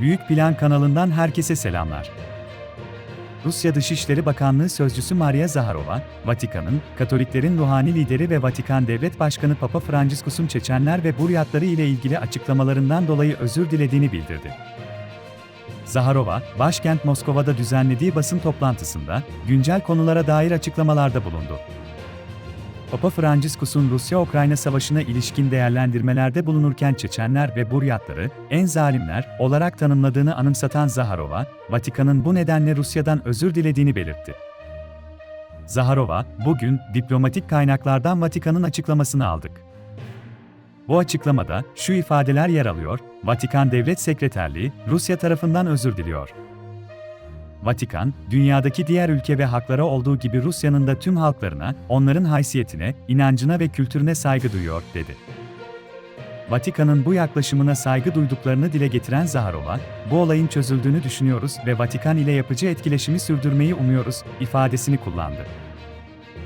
Büyük Plan kanalından herkese selamlar. Rusya Dışişleri Bakanlığı Sözcüsü Maria Zaharova, Vatikan'ın, Katoliklerin ruhani lideri ve Vatikan Devlet Başkanı Papa Franciscus'un Çeçenler ve Buryatları ile ilgili açıklamalarından dolayı özür dilediğini bildirdi. Zaharova, başkent Moskova'da düzenlediği basın toplantısında, güncel konulara dair açıklamalarda bulundu. Papa Franciscus'un Rusya-Ukrayna savaşına ilişkin değerlendirmelerde bulunurken Çeçenler ve Buryatları en zalimler olarak tanımladığını anımsatan Zaharova, Vatikan'ın bu nedenle Rusya'dan özür dilediğini belirtti. Zaharova, bugün diplomatik kaynaklardan Vatikan'ın açıklamasını aldık. Bu açıklamada şu ifadeler yer alıyor: Vatikan Devlet Sekreterliği Rusya tarafından özür diliyor. Vatikan, dünyadaki diğer ülke ve haklara olduğu gibi Rusya'nın da tüm halklarına, onların haysiyetine, inancına ve kültürüne saygı duyuyor, dedi. Vatikan'ın bu yaklaşımına saygı duyduklarını dile getiren Zaharova, bu olayın çözüldüğünü düşünüyoruz ve Vatikan ile yapıcı etkileşimi sürdürmeyi umuyoruz, ifadesini kullandı.